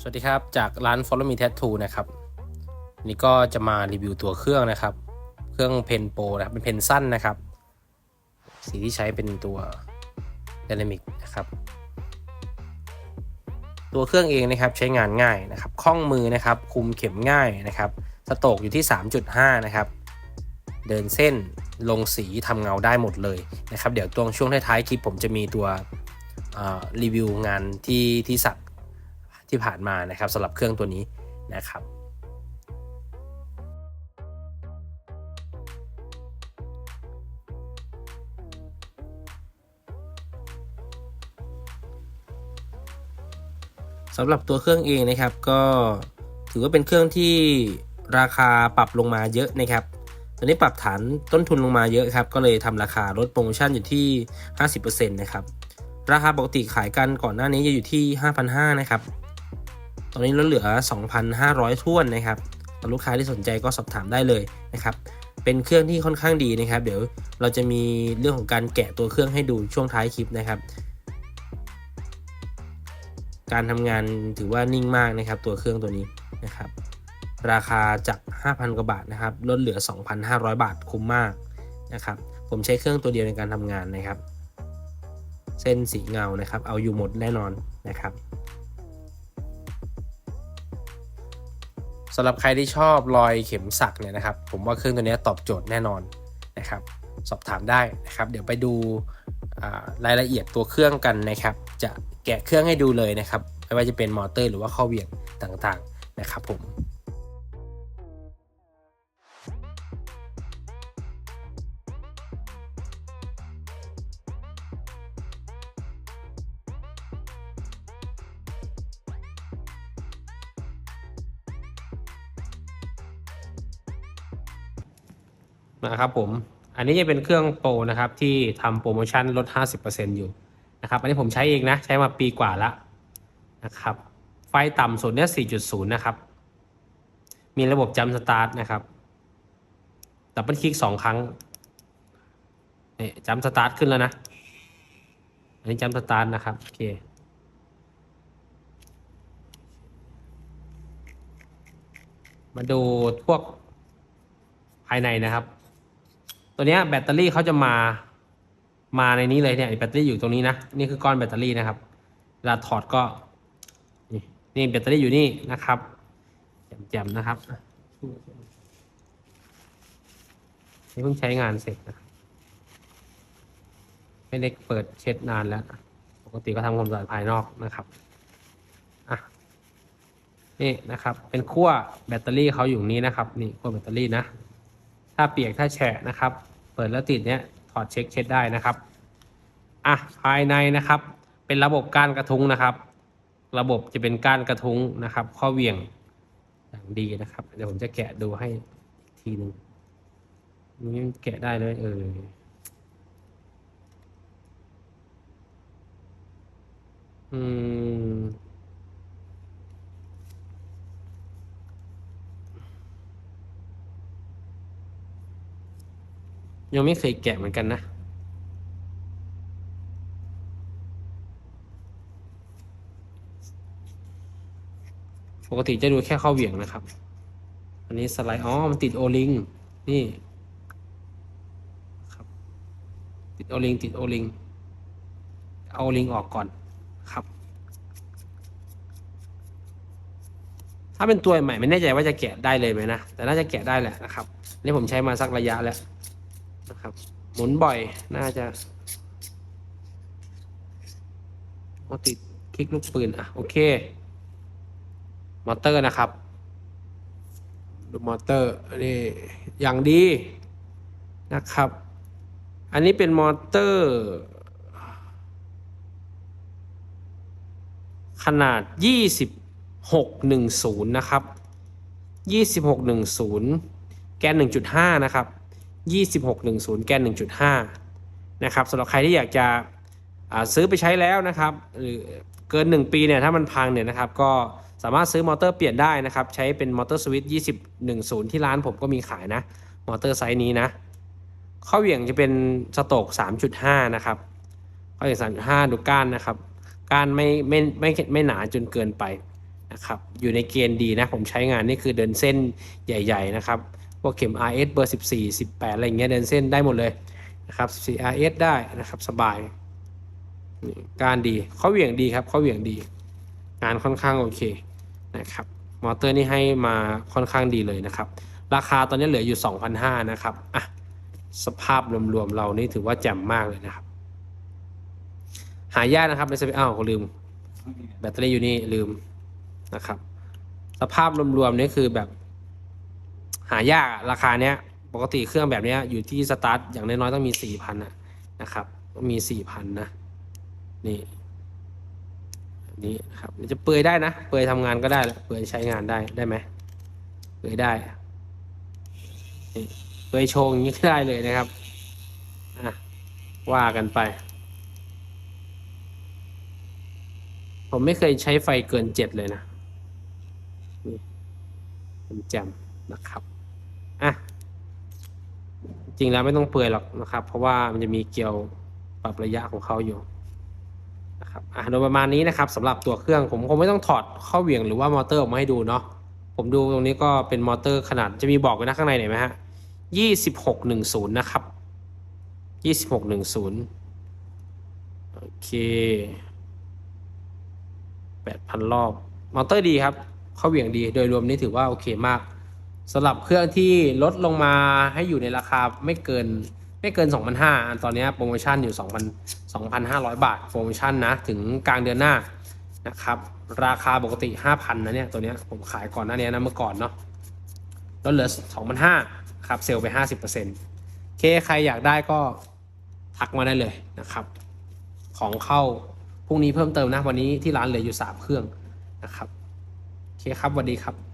สวัสดีครับ จากร้าน Follow Me Tattoo นะครับ นี่ก็จะมารีวิวตัวเครื่องนะครับ เครื่องเพนโปนะครับ เป็นเพนสั้นนะครับ สีที่ใช้เป็นตัว Dynamic นะครับ ตัวเครื่องเองนะครับใช้งานง่ายนะครับ คล่องมือนะครับ คุมเข็มง่ายนะครับ สโตกอยู่ที่ 3.5 นะครับ เดินเส้นลงสีทำเงาได้หมดเลยนะครับ เดี๋ยวตรงช่วงท้ายๆคลิปผมจะมีตัวอ่ารีวิวงานที่ที่สัก ที่ผ่านมานะครับสำหรับเครื่องตัวนี้นะครับสำหรับตัวเครื่องเองนะครับก็ถือว่าเป็นเครื่องที่ราคาปรับลงมาเยอะนะครับตอนนี้ปรับฐานต้นทุนลงมาเยอะครับ ก็เลยทำราคาลดโปรโมชั่นอยู่ที่ 50%นะครับ ราคาปกติขายกันก่อนหน้านี้จะอยู่ที่ 5,500นะครับ อนนี้ลดเหลือ 2,500ท้วนนะครับสำหรับลูกค้าที่สนใจก็สอบถามได้เลยนะครับ เป็นเครื่องที่ค่อนข้างดีนะครับ เดี๋ยวเราจะมีเรื่องของการแกะตัวเครื่องให้ดูช่วงท้ายคลิปนะครับ การทำงานถือว่านิ่งมากนะครับ ตัวเครื่องตัวนี้นะครับ ราคาจาก 5,000 กว่าบาทนะครับ ลดเหลือ 2,500 บาทคุ้มมากนะครับ ผมใช้เครื่องตัวเดียวในการทำงานนะครับ เส้นสีเงานะครับ เอาอยู่หมดแน่นอนนะครับ สำหรับใครที่ชอบรอยเข็มสักเนี่ยนะครับ ผมว่าเครื่องตัวนี้ตอบโจทย์แน่นอนนะครับ สอบถามได้นะครับ เดี๋ยวไปดูรายละเอียดตัวเครื่องกันนะครับ จะแกะเครื่องให้ดูเลยนะครับ ไม่ว่าจะเป็นมอเตอร์หรือว่าข้อเหวี่ยงต่างๆนะครับผม นะครับผม อันนี้จะเป็นเครื่องโปรนะครับที่ทำโปรโมชั่นลด 50%อยู่นะครับอันนี้ผมใช้เองนะ ใช้มาปีกว่าล้วนะครับ ไฟต่ำสุดเนี่ย4.0 นะครับ มีระบบจัมสตาร์ทนะครับดับเบิลคลิกสองครั้งนี่จัมสตาร์ทขึ้นแล้วนะ อันนี้จัมสตาร์ทนะครับ โอเคมาดูพวกภายในนะครับ ตัวนี้แบตเตอรี่เขาจะมามาในนี้เลยเนี่ยแบตเตอรี่อยู่ตรงนี้นะนี่คือก้อนแบตเตอรี่นะครับเวลาถอดก็นี่นี่แบตเตอรี่อยู่นี่นะครับแจ่มๆนะครับนี่เพิ่งใช้งานเสร็จนะไม่ได้เปิดเช็ดนานแล้ว ปกติก็ทำความสะอาดภายนอกนะครับอะนี่นะครับ เป็นขั้วแบตเตอรี่เขาอยู่นี้นะครับ นี่ขั้วแบตเตอรี่นะ ถ้าเปียกถ้าแฉะนะครับ ปิดแล้วติดเนี้ยถอดเช็คเช็ดได้นะครับอะภายในนะครับ เป็นระบบก้านกระทุ้งนะครับ ระบบจะเป็นก้านกระทุ้งนะครับ ข้อเหวี่ยงอย่างดีนะครับ เดี๋ยวผมจะแกะดูให้อีกทีหนึ่งนี่แกะได้เลยเออ ยังไม่เคยแกะเหมือนกันนะ ปกติจะดูแค่ข้อเหวี่ยงนะครับ อันนี้สไลด์ อ๋อ มันติดโอลิง นี่ครับ ติดโอลิง ติดโอลิง เอาโอลิงออกก่อนครับ ถ้าเป็นตัวใหม่ไม่แน่ใจว่าจะแกะได้เลยไหมนะ แต่น่าจะแกะได้แหละนะครับ นี่ผมใช้มาสักระยะแล้ว นะครับ หมุนบ่อยน่าจะโอติดคลิกลูกปืนอะโอเค มอเตอร์นะครับ ดูมอเตอร์นนี้อย่างดีนะครับ อันนี้เป็นมอเตอร์ ขนาด 2610 นะครับ 2610 แกน 1.5 นะครับ 2610 แกน 1.5 นะครับสำหรับใครที่อยากจะซื้อไปใช้แล้วนะครับ หรือเกิน 1 ปีเนี่ยถ้ามันพังเนี่ยนะครับ ก็สามารถซื้อมอเตอร์เปลี่ยนได้นะครับ ใช้เป็นมอเตอร์สวิตช์2010 ที่ร้านผมก็มีขายนะ มอเตอร์ไซส์นี้นะ ข้อเหวี่ยงจะเป็นสโตก3.5 นะครับข้อเหวี่ยง3.5 ดูก้านนะครับ ก้านไม่ไม่ไม่ไม่หนาจนเกินไปนะครับ อยู่ในเกณฑ์ดีนะ ผมใช้งานนี่คือเดินเส้นใหญ่ ๆ นะครับ พวกเข็ม RS เบอร์ 14 18 อะไรอย่างเงี้ยเดินเส้นได้หมดเลยนะครับ14 RS ได้นะครับสบาย การดีเขาเหวี่ยงดีครับเขาเหวี่ยงดี งานค่อนข้างโอเคนะครับมอเตอร์นี่ให้มาค่อนข้างดีเลยนะครับ ราคาตอนนี้เหลืออยู่ 2,500นะครับอะสภาพรวมๆเรานี่ถือว่าแจ่มมากเลยนะครับ หายากนะครับในสเปอ้าวลืม แบตเตอรี่อยู่นี่ลืมนะครับ สภาพรวมๆนี่คือแบบ หายากราคาเนี้ยปกติเครื่องแบบเนี้ยอยู่ที่สตาร์ทอย่างน้อยๆต้องมีสี่พันนะครับมีสี่พันนะนี่นี้ครับจะเปลือยได้นะ เปลือยทำงานก็ได้ละเปลือยใช้งานได้ได้ไหมเปลือยได้เปลือยโชว์อย่างนี้ก็ได้เลยนะครับอะว่ากันไป ผมไม่เคยใช้ไฟเกินเจ็ดเลยนะนี่เป็นแจมนะครับ อะจริงแล้วไม่ต้องเปลือยหรอกนะครับ เพราะว่ามันจะมีเกลียวปรับระยะของเขาอยู่นะครับอะโดยประมาณนี้นะครับสำหรับตัวเครื่องผมคงไม่ต้องถอดข้าเหวี่ยงหรือว่ามอเตอร์ออกมาให้ดูเนาะผมดูตรงนี้ก็เป็นมอเตอร์ขนาดจะมีบอกไว้นะข้างในเห็นไหมฮะยี่สิบหกหนึ่งศูนย์นะครับยี่สิบหกหนึ่งศูนย์โอเคแปดพันรอบ มอเตอร์ดีครับ ข้าเหวี่ยงดีโดยรวมนี่ถือว่าโอเคมาก สำหรับเครื่องที่ลดลงมาให้อยู่ในราคาไม่เกินไม่เกิน 2,500ตอนนี้โปรโมชั่นอยู่ 2,000 2,500 บาท โปรโมชั่นนะ ถึงกลางเดือนหน้านะครับ ราคาปกติ 5,000นะเนี่ย ตัวเนี้ยผมขายก่อนหน้านี้นะเมื่อก่อนเนาะลดเหลือ 2,500ครับเซลล์ไป 50%เคใครอยากได้ก็ทักมาได้เลยนะครับ ของเข้าพรุ่งนี้เพิ่มเติมนะ วันนี้ที่ร้านเหลืออยู่ 3 เครื่องนะครับโอเคครับสวัสดีครับ